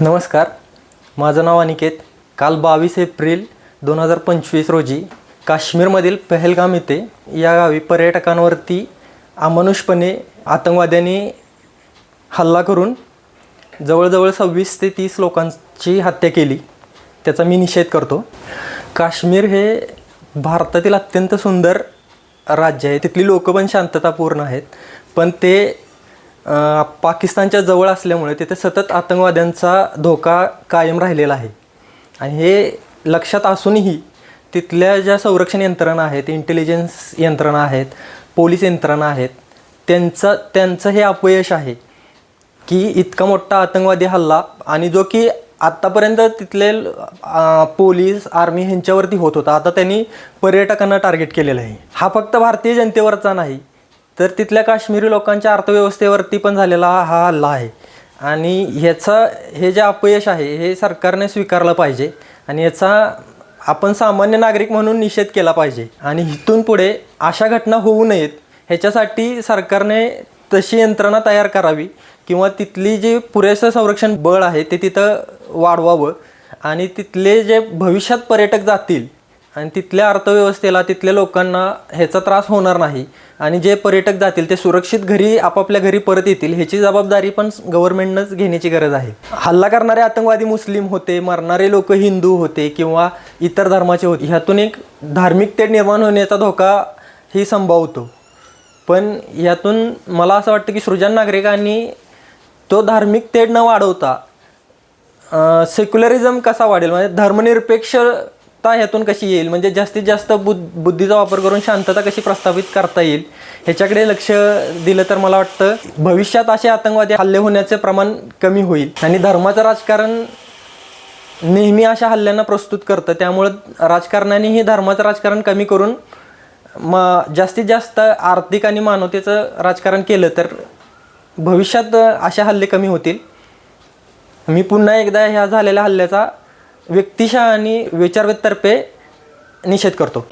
नमस्कार. माझं नाव अनिकेत. काल बावीस एप्रिल दोन हजार पंचवीस रोजी काश्मीरमधील पहलगाम येथे या गावी पर्यटकांवरती अमानुषपणे आतंकवाद्यांनी हल्ला करून जवळजवळ सव्वीस ते तीस लोकांची हत्या केली. त्याचा मी निषेध करतो. काश्मीर हे भारतातील अत्यंत सुंदर राज्य आहे. तिथली लोकं पण शांततापूर्ण आहेत. पण ते पाकिस्तानच्या जवळ असल्यामुळे तिथे सतत आतंकवाद्यांचा धोका कायम राहिलेला आहे. आणि हे लक्षात असूनही तिथल्या ज्या संरक्षण यंत्रणा आहेत इंटेलिजन्स यंत्रणा आहेत पोलीस यंत्रणा आहेत त्यांचं त्यांचं हे अपयश आहे की इतका मोठा आतंकवादी हल्ला आणि जो की आत्तापर्यंत तिथले पोलीस आर्मी ह्यांच्यावरती होत होता. आता त्यांनी पर्यटकांना टार्गेट केलेलं आहे. हा फक्त भारतीय जनतेवरचा नाही तर तिथल्या काश्मीरी लोकांच्या अर्थव्यवस्थेवरती पण झालेला हा हल्ला आहे. आणि ह्याचं हे जे अपयश आहे हे सरकारने स्वीकारलं पाहिजे. आणि याचा आपण सामान्य नागरिक म्हणून निषेध केला पाहिजे. आणि इथून पुढे अशा घटना होऊ नयेत ह्याच्यासाठी सरकारने तशी यंत्रणा तयार करावी किंवा तिथली जी पुरेसं संरक्षण बळ आहे ते तिथं वाढवावं. आणि तिथले जे भविष्यात पर्यटक जातील आणि तिथल्या अर्थव्यवस्थेला तिथल्या लोकांना ह्याचा त्रास होणार नाही. आणि जे पर्यटक जातील ते सुरक्षित घरी आपापल्या घरी परत येतील ह्याची जबाबदारी पण गव्हर्नमेंटनंच घेण्याची गरज आहे. हल्ला करणारे आतंकवादी मुस्लिम होते मरणारे लोक हिंदू होते किंवा इतर धर्माचे होते ह्यातून एक धार्मिक तेढ निर्माण होण्याचा धोका ही संभवतो. पण यातून मला असं वाटतं की सृजन नागरिकांनी तो धार्मिक तेढ न वाढवता सेक्युलरिझम कसा वाढेल? म्हणजे धर्मनिरपेक्ष शांतता ह्यातून कशी येईल? म्हणजे जास्तीत जास्त बुद्ध बुद्धीचा वापर करून शांतता कशी प्रस्थापित करता येईल? ह्याच्याकडे लक्ष दिलं तर मला वाटतं भविष्यात असे आतंकवादी हल्ले होण्याचे प्रमाण कमी होईल. आणि धर्माचं राजकारण नेहमी अशा हल्ल्यांना प्रस्तुत करतं. त्यामुळं राजकारणानेही धर्माचं राजकारण कमी करून म जास्तीत जास्त आर्थिक आणि मानवतेचं राजकारण केलं तर भविष्यात असे हल्ले कमी होतील. मी पुन्हा एकदा ह्या झालेल्या हल्ल्याचा व्यक्तिशः आणि विचारवेदतर्फे निषेध करतो.